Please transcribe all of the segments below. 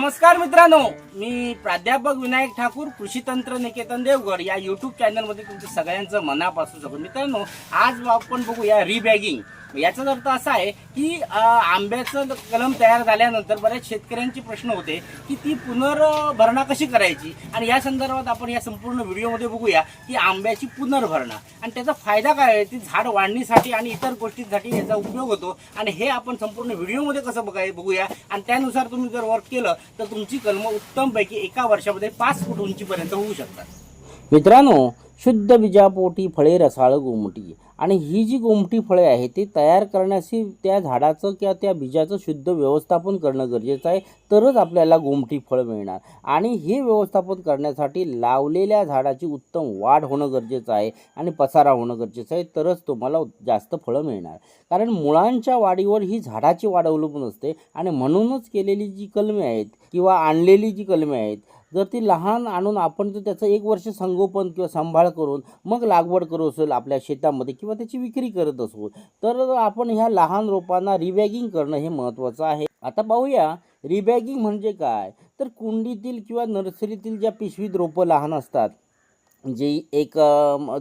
नमस्कार मित्रांनो मी प्राध्यापक विनायक ठाकूर कृषी तंत्र निकेतन देवगड या युट्यूब चॅनलमध्ये तुमचं सगळ्यांचं मनापासून सगळं मित्रांनो आज आपण बघूया रिबॅगिंग. याचाच अर्थ असा आहे की आंब्याचं कलम तयार झाल्यानंतर बऱ्याच शेतकऱ्यांचे प्रश्न होते की ती पुनर्भरणा कशी करायची? आणि या संदर्भात आपण या संपूर्ण व्हिडिओमध्ये बघूया की आंब्याची पुनर्भरणा. आणि त्याचा फायदा काय आहे? ती झाड वाढणीसाठी आणि इतर गोष्टींसाठी याचा उपयोग होतो. आणि हे आपण संपूर्ण व्हिडिओमध्ये कसं बघाय बघूया. आणि त्यानुसार तुम्ही जर वर्क केलं तर तुमची कलमं उत्तमपैकी एका वर्षामध्ये पाच फूट उंचीपर्यंत होऊ शकतात. मित्रांनो शुद्ध बीजापोटी फळे रसाळ गोमटी. आणि ही जी गोमटी फळे आहे ती तयार करण्याशी त्या झाडाचं किंवा त्या बीजाचं शुद्ध व्यवस्थापन करणं गरजेचं आहे. तरच आपल्याला गोमटी फळ मिळणार. आणि हे व्यवस्थापन करण्यासाठी लावलेल्या झाडाची उत्तम वाढ होणं गरजेचं आहे आणि पसारा होणं गरजेचं आहे. तरच तुम्हाला जास्त फळं मिळणार. कारण मुळांच्या वाढीवर ही झाडाची वाढ अवलंबून असते. आणि म्हणूनच केलेली जी कलमे आहेत किंवा आणलेली जी कलमे आहेत जर ती लहान आणून आपण जर त्याचं एक वर्ष संगोपन किंवा सांभाळ करून मग लागवड करू असेल आपल्या शेतामध्ये किंवा त्याची विक्री करत असू तर आपण ह्या लहान रोपांना रिबॅगिंग करणं हे महत्त्वाचं आहे. आता पाहूया रिबॅगिंग म्हणजे काय? तर कुंडीतील किंवा नर्सरीतील ज्या पिशवीत रोपं लहान असतात जे एक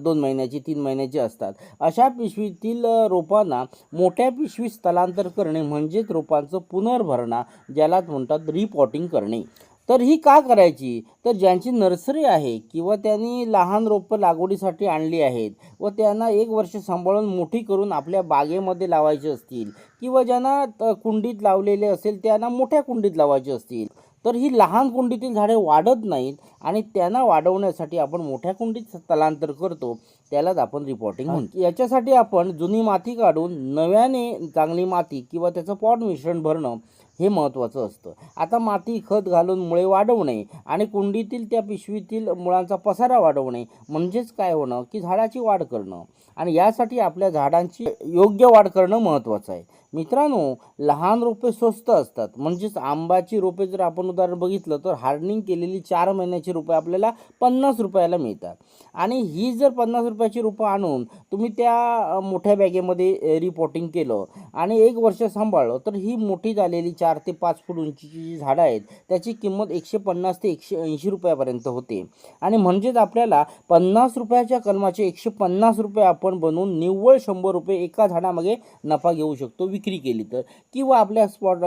दोन महिन्याची तीन महिन्याची असतात अशा पिशवीतील रोपांना मोठ्या पिशवीत स्थलांतर करणे म्हणजेच रोपांचं पुनर्भरणा ज्याला म्हणतात रिपॉटिंग करणे. तर ही का करायची? तर ज्यांची नर्सरी आहे किंवा त्यांनी लहान रोपं लागवडीसाठी आणली आहेत व त्यांना एक वर्ष सांभाळून मोठी करून आपल्या बागेमध्ये लावायची असतील किंवा ज्यांना त- कुंडीत लावलेले असेल त्यांना मोठ्या कुंडीत लावायचे असतील तर ही लहान कुंडीतील झाडे वाढत नाहीत आणि त्यांना वाढवण्यासाठी आपण मोठ्या कुंडीत स्थलांतर करतो त्यालाच आपण रिपोर्टिंग म्हणतो. याच्यासाठी आपण जुनी माती काढून नव्याने चांगली माती किंवा त्याचं पॉट मिश्रण भरणं हे महत्त्वाचं असतं. आता माती खत घालून मुळे वाढवणे आणि कुंडीतील त्या पिशवीतील मुळांचा पसारा वाढवणे म्हणजेच काय होणं? की झाडाची वाढ करणं. आणि यासाठी आपल्या झाडांची योग्य वाढ करणं महत्त्वाचं आहे. मित्रांनो लहान रोपे स्वस्त असतात. म्हणजेच आंबाची रोपे जर आपण उदाहरण बघितलं तर हार्डनिंग केलेली चार महिन्याची रोपे आपल्याला पन्नास रुपयाला मिळतात. आणि ही जर पन्नास रुपयाची रोपं आणून तुम्ही त्या मोठ्या बॅगेमध्ये रिपोर्टिंग केलं आणि एक वर्ष सांभाळलं तर ही मोठी झालेली चार चार ते पाच फूट उंचीची जी झाडं आहेत त्याची किंमत एकशे पन्नास ते एकशे ऐंशी रुपयापर्यंत होते. आणि म्हणजेच आपल्याला पन्नास रुपयाच्या कलमाचे एकशे पन्नास रुपये आपण बनवून निव्वळ शंभर रुपये एका झाडामागे नफा घेऊ शकतो विक्री केली तर. किंवा आपल्या स्पॉट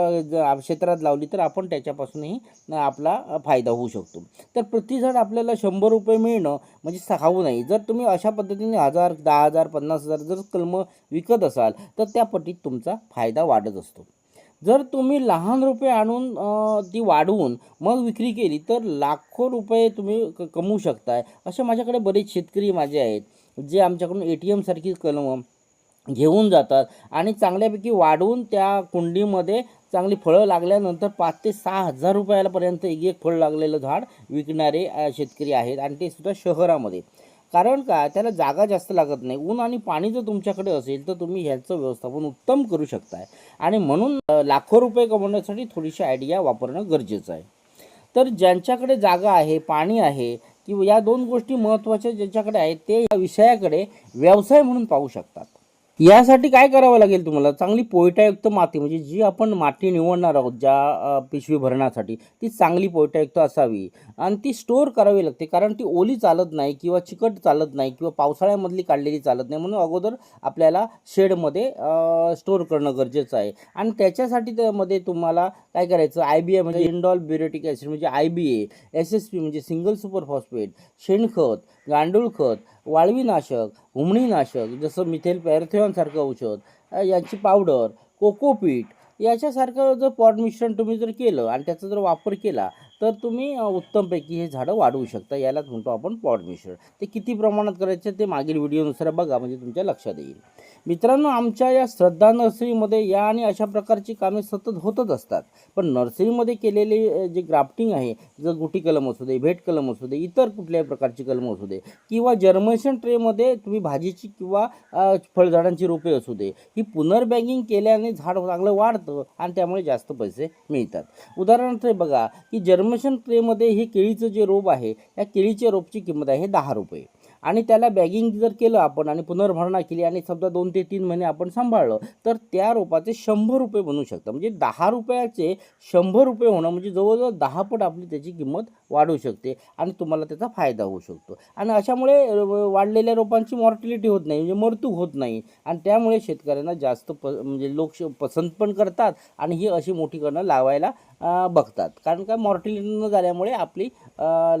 क्षेत्रात लावली तर आपण त्याच्यापासूनही आपला फायदा होऊ शकतो. तर प्रति झाड आपल्याला शंभर रुपये मिळणं म्हणजे खाऊ नाही. जर तुम्ही अशा पद्धतीने हजार दहा हजार पन्नास हजार जर कलमं विकत असाल तर त्या पटीत तुमचा फायदा वाढत असतो. जर तुम्ही लहान रुपये आणून ती वाढवून मग विक्री केली तर लाखो रुपये तुम्ही क कमवू शकताय. असे माझ्याकडे बरेच शेतकरी माझे आहेत जे आमच्याकडून ए टी एमसारखी कलमं घेऊन जातात आणि चांगल्यापैकी वाढवून त्या कुंडीमध्ये चांगली फळं लागल्यानंतर पाच ते सहा हजार रुपयापर्यंत एक एक फळ लागलेलं झाड विकणारे शेतकरी आहेत आणि ते सुद्धा शहरामध्ये. कारण का? त्याला जागा जास्त लागत नाही. ऊन आणि पाणी जर तुमच्याकडे असेल तर तुम्ही ह्याचं व्यवस्थापन उत्तम करू शकताय. आणि म्हणून लाखो रुपये कमवण्यासाठी थोडीशी आयडिया वापरणं गरजेचं आहे. तर ज्यांच्याकडे जागा आहे पाणी आहे किंवा या दोन गोष्टी महत्त्वाच्या ज्यांच्याकडे आहेत ते या विषयाकडे व्यवसाय म्हणून पाहू शकतात. यासाठी काय करावं लागेल तुम्हाला? चांगली पोयटायुक्त माती म्हणजे जी आपण माती निवडणार आहोत ज्या पिशवी भरण्यासाठी ती चांगली पोयटायुक्त असावी. आणि ती स्टोअर करावी लागते कारण ती ओली चालत नाही किंवा चिकट चालत नाही किंवा पावसाळ्यामधली काढलेली चालत नाही म्हणून अगोदर आपल्याला शेडमध्ये स्टोअर करणं गरजेचं आहे. आणि त्याच्यासाठी त्यामध्ये तुम्हाला काय करायचं? आय बी ए म्हणजे इंडॉल ब्युरेटिक ॲसिड म्हणजे I B A S S P म्हणजे सिंगल सुपर फॉस्फेट शेणखत गांडूळ खत वाळवीनाशक हुमणीनाशक जसं मिथेल सारखं औषध यांची पावडर कोकोपीट याच्यासारखं जर पॉट मिश्रण तुम्ही जर केलं आणि त्याचा जर वापर केला तर तुम्ही उत्तमपैकी हे झाडं वाढवू शकता. यालाच म्हणतो आपण पॉट मिश्रण. ते किती प्रमाणात करायचं ते मागील व्हिडिओनुसार बघा म्हणजे तुमच्या लक्षात येईल. मित्रांनो आमच्या या श्रद्धा नर्सरीमध्ये या आणि अशा प्रकारची कामे सतत होतच असतात. पण नर्सरीमध्ये केलेले जे ग्राफ्टिंग आहे जर गुटी कलम असू दे भेट कलम असू दे इतर कुठल्याही प्रकारची कलम असू दे किंवा जर्मेशन ट्रेमध्ये तुम्ही भाजीची किंवा फळझाडांची रोपे असू दे ही पुनर्बॅगिंग केल्याने झाड चांगलं वाढतं आणि त्यामुळे जास्त पैसे मिळतात. उदाहरणार्थ बघा की जर्म जर्मेशन ट्रेमध्ये हे केळीचं जे रोप आहे या केळीच्या रोपची किंमत आहे दहा रुपये. आणि त्याला बॅगिंग जर केलं आपण आणि पुनर्भरणा केली आणि समजा दोन ते तीन महिने आपण सांभाळलं तर त्या रोपाचे शंभर रुपये बनू शकतात म्हणजे दहा रुपयाचे शंभर रुपये होणं म्हणजे जवळजवळ दहा पट आपली त्याची किंमत वाढू शकते आणि तुम्हाला त्याचा फायदा होऊ शकतो. आणि अशामुळे वाढलेल्या रोपांची मॉर्टिलिटी होत नाही म्हणजे मरतूक होत नाही. आणि त्यामुळे शेतकऱ्यांना जास्त प म्हणजे लोक श- पसंत पण करतात आणि ही अशी मोठी करणं लावायला बघतात. कारण का मॉर्टिलिटी न झाल्यामुळे आपली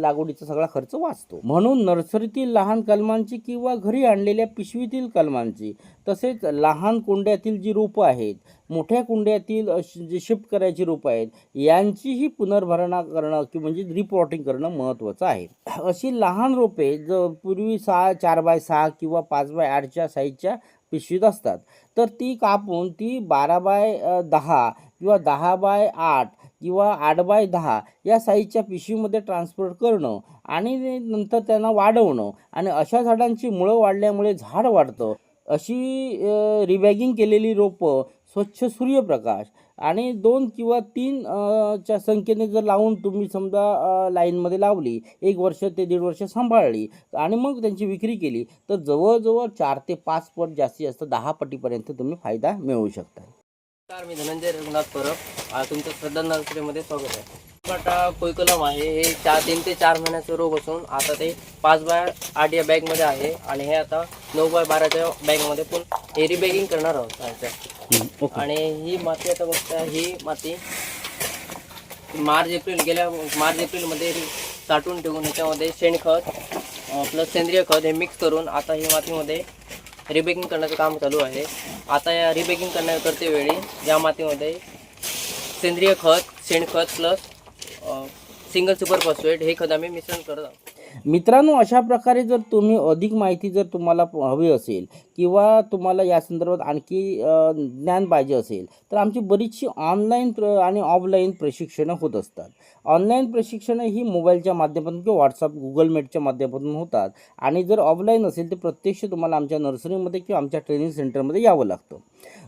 लागवडीचा सगळा खर्च वाचतो. म्हणून नर्सरीतील लहान कलमांची किंवा घरी आणलेल्या पिशवीतील कलमांची तसेच लहान कुंड्यातील जी रोपं आहेत मोठ्या कुंड्यातील जे शिफ्ट करायची रोपं आहेत यांचीही पुनर्भरणा करणं की म्हणजे रिपॉटिंग करणं महत्त्वाचं आहे. अशी लहान रोपे ज पूर्वी सहा चार बाय सहा किंवा पाच बाय आठच्या साईजच्या पिशवीत असतात. तर ती कापून ती बारा बाय दहा किंवा दहा बाय आठ किंवा आठ बाय दहा या साईजच्या पिशवीमध्ये ट्रान्सफर करणं आणि नंतर त्यांना वाढवणं आणि अशा झाडांची मुळं वाढल्यामुळे झाड वाढतं. अशी रिबॅगिंग केलेली रोपं स्वच्छ सूर्यप्रकाश आणि दोन किंवा तीन च्या संख्येने जर लावून तुम्ही समजा लाईनमध्ये लावली एक वर्ष ते दीड वर्ष सांभाळली आणि मग त्यांची विक्री केली तर जवळजवळ चार ते पाच पट जास्तीत जास्त दहा पटीपर्यंत तुम्ही फायदा मिळवू शकता. नमस्कार मी धनंजय रघुनाथ परब. तुमचं श्रद्धा नर्सरीमध्ये स्वागत आहे. बटा कोयकलम आहे. हे चार तीन ते चार महिन्याचं रोग असून आता ते पाच बाय आठ या बॅगमध्ये आहे. आणि हे आता नऊ बाय बाराच्या बॅगमध्ये पण एरी बॅगिंग करणार आहोत आणि ही माती आता बघता ही माती मार्च एप्रिल गेल्या मार्च एप्रिलमध्ये साठवून ठेवून ह्याच्यामध्ये शेणखत प्लस सेंद्रिय खत हे मिक्स करून आता ही मातीमध्ये रिबेकिंग करण्याचं काम चालू आहे. आता या रिबेकिंग करण्या करते वेळी या मातीमध्ये सेंद्रिय खत शेणखत प्लस सिंगल सुपर फॉस्फेट हे खत आम्ही मिश्रण करत आहोत. मित्रांनो अशा प्रकारे जर तुम्ही अधिक माहिती जर तुम्हाला प- हवी असेल किंवा तुम्हाला या संदर्भात आणखी ज्ञान पाहिजे असेल तर आमची बरीचशी ऑनलाईन प्र आणि ऑफलाईन प्रशिक्षणं होत असतात. ऑनलाईन प्रशिक्षणं ही मोबाईलच्या माध्यमातून किंवा व्हॉट्सअप गुगल मीटच्या माध्यमातून होतात. आणि जर ऑफलाईन असेल तर प्रत्यक्ष तुम्हाला आमच्या नर्सरीमध्ये किंवा आमच्या ट्रेनिंग सेंटरमध्ये यावं लागतं.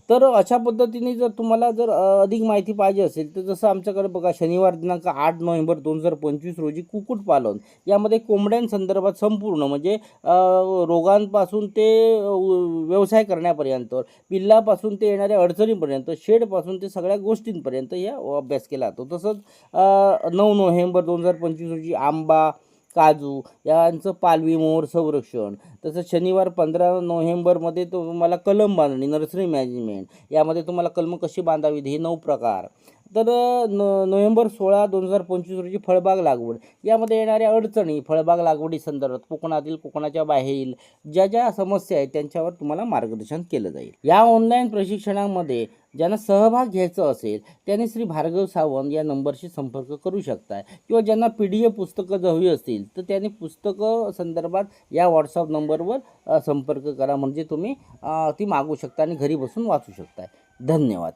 तर अशा पद्धतीने जर तुम्हाला जर अधिक माहिती पाहिजे असेल तर जसं आमच्याकडे बघा शनिवार दिनांक आठ नोव्हेंबर दोन हजार पंचवीस रोजी कुक्कुटपालन यामध्ये कोंबड्यांसंदर्भात संपूर्ण म्हणजे रोगांपासून ते व्यवसाय करण्यापर्यंत पिल्लापासून ते येणाऱ्या अडचणीपर्यंत शेडपासून ते सगळ्या गोष्टींपर्यंत या अभ्यास केला जातो. तसंच नऊ नोव्हेंबर दोन हजार पंचवीस रोजी आंबा काजू यांचं पालवी मोर संरक्षण. तसंच शनिवार पंधरा नोव्हेंबरमध्ये तुम्हाला कलम बांधणी नर्सरी मॅनेजमेंट. यामध्ये तुम्हाला कलम कशी बांधावीत हे नऊ प्रकार. तर न नोव्हेंबर सोळा दोन हजार पंचवीस रोजी फळबाग लागवड. यामध्ये येणाऱ्या अडचणी फळबाग लागवडी संदर्भात कोकणातील कोकणाच्या बाहेरील ज्या ज्या समस्या आहेत त्यांच्यावर तुम्हाला मार्गदर्शन केलं जाईल. या ऑनलाईन प्रशिक्षणामध्ये ज्यांना सहभाग घ्यायचा असेल त्यांनी श्री भार्गव सावंत या नंबरशी संपर्क करू शकताय. किंवा ज्यांना पी डी एफ पुस्तकं हवी असतील तर त्यांनी पुस्तकं संदर्भात या व्हॉट्सअप नंबरवर संपर्क करा. म्हणजे तुम्ही ती मागू शकता आणि घरी बसून वाचू शकताय. धन्यवाद.